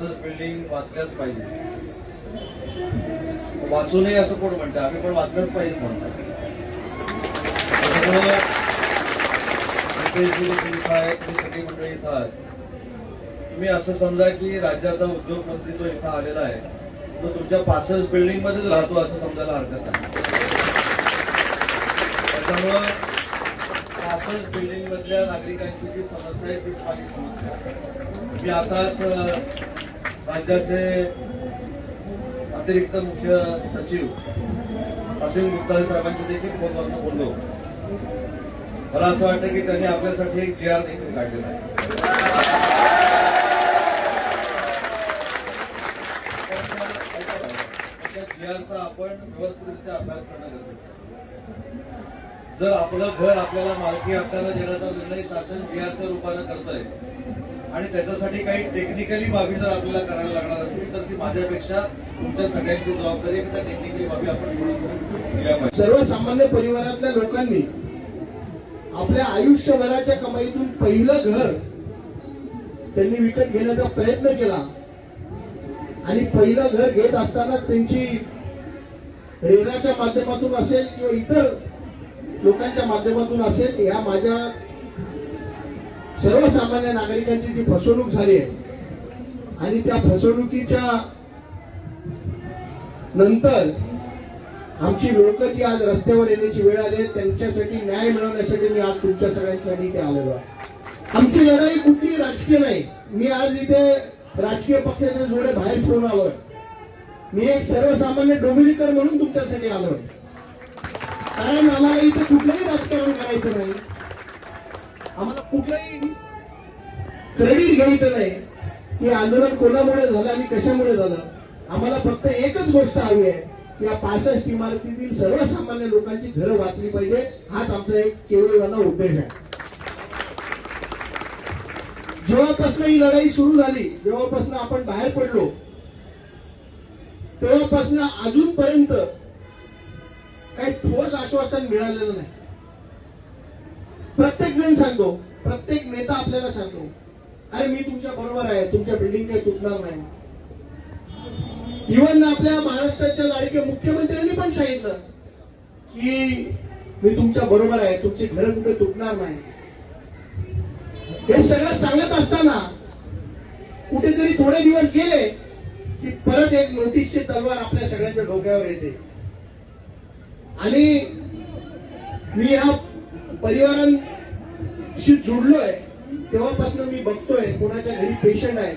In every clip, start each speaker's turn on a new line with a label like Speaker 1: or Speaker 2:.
Speaker 1: पासष्ट बिल्डिंग वाचल्याच पाहिजे. वाचू नये असं कोण म्हणतं? आम्ही पण वाचलंच पाहिजे म्हणतात मंडळी इथं आहेत तुम्ही असं समजा की राज्याचा उद्योगमंत्री जो इथं आलेला आहे तो तुमच्या पासष्ट बिल्डिंग मध्येच राहतो असं समजायला हरकत नाही. त्याच्यामुळं पासष्ट बिल्डिंग मधल्या नागरिकांची जी समस्या आहे तीच माझी समस्या आहे. मी आताच राज्याचे अतिरिक्त मुख्य सचिव असीम गुप्ताजी साहेबांच्या देखील फोनवरनं बोललो. मला असं वाटतं की त्यांनी आपल्यासाठी एक जी आर देखील काढलेला आहे. जी आरचा आपण व्यवस्थितरित्या अभ्यास करणं गरजेचं जर आपलं घर आपल्याला मालकी हक्काला देण्याचा निर्णय शासन बिहारच्या रूपानं करत आहे आणि त्याच्यासाठी काही टेक्निकली बाबी जर आपल्याला करायला लागणार असतील तर ती माझ्यापेक्षा तुमच्या सगळ्यांची जबाबदारी त्या टेक्निकली बाबी आपण थोडं दिल्या पाहिजे.
Speaker 2: सर्वसामान्य परिवारातल्या लोकांनी आपल्या आयुष्यभराच्या कमाईतून पहिलं घर त्यांनी विकत घेण्याचा प्रयत्न केला. आणि पहिलं घर घेत असताना त्यांची रेराच्या माध्यमातून असेल किंवा इतर लोकांच्या माध्यमातून असेल या माझ्या सर्वसामान्य नागरिकांची जी फसवणूक झाली आहे. आणि त्या फसवणुकीच्या नंतर आमची लोक जी आज रस्त्यावर येण्याची वेळ आली आहे, त्यांच्यासाठी न्याय मिळवण्यासाठी मी आज तुमच्या सगळ्यांसाठी इथे आलेलो आहे. आमची लढाई कुठली राजकीय नाही. मी आज इथे राजकीय पक्षाचे जोडे बाहेर ठेवून आलोय मी एक सर्वसामान्य डोंबिवलीकर म्हणून तुमच्यासाठी आलोय कारण आम्हाला इथे कुठलंही राजकारण करायचं नाही. कुठलंही क्रेडिट घ्यायचं नाही. की आंदोलन कोणामुळे झालं आणि कशामुळे झालं? आम्हाला फक्त एकच गोष्ट हवी आहे. या पासष्ट इमारतीतील सर्वसामान्य लोकांची घरं वाचली पाहिजे. हाच आमचा एक केवळवाना उद्देश आहे. जेव्हापासून ही लढाई सुरू झाली जेव्हापासून आपण बाहेर पडलो तेव्हापासून अजूनपर्यंत काही ठोस आश्वासन मिळालेलं नाही. प्रत्येक जण सांगतो प्रत्येक नेता आपल्याला सांगतो अरे मी तुमच्या बरोबर आहे तुमच्या बिल्डिंग काही तुटणार नाही. इव्हन आपल्या महाराष्ट्राच्या लाडक्या मुख्यमंत्र्यांनी पण सांगितलं की मी तुमच्या बरोबर आहे तुमची घर कुठे तुटणार नाही. हे सगळं सांगत असताना कुठेतरी थोडे दिवस गेले की परत एक नोटीसची तलवार आपल्या सगळ्यांच्या डोक्यावर येते. आणि मी ह्या शी जुडलोय तेव्हापासून मी बघतोय कोणाच्या घरी पेशंट आहे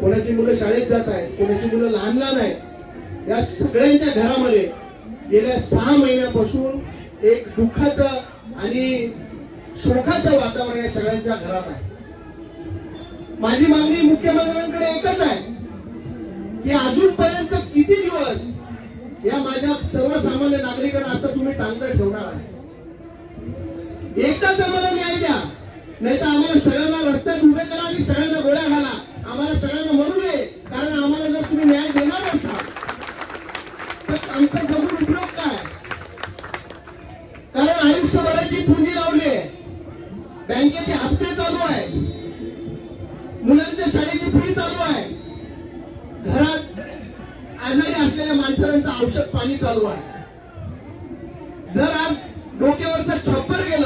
Speaker 2: कोणाची मुलं शाळेत जात आहेत कोणाची मुलं लहान लहान आहेत. या सगळ्यांच्या घरामध्ये गेल्या सहा महिन्यापासून एक दुःखाचं आणि शोकाचं वातावरण या सगळ्यांच्या घरात आहे. माझी मागणी मुख्यमंत्र्यांकडे एकच आहे की अजूनपर्यंत किती दिवस या माझ्या सर्वसामान्य नागरिकांना असं तुम्ही टांगत ठेवणार आहे? एकदाच आम्हाला न्याय द्या. नाही तर आम्हाला सगळ्यांना रस्त्यात उभे करा आणि सगळ्यांना गोळ्या घाला. आम्हाला सगळ्यांना म्हणू नये कारण आम्हाला जर तुम्ही न्याय देणार असाल तर आमचा जमून उपयोग काय? कारण आयुष्यभराची पुंजी लावली आहे. बँकेचे हप्ते चालू आहे. मुलांच्या शाळेची फी चालू आहे. घरात आजारी असलेल्या माणसांचं औषध पाणी चालू आहे. जर आज डोक्यावरचं छप्पर गेलं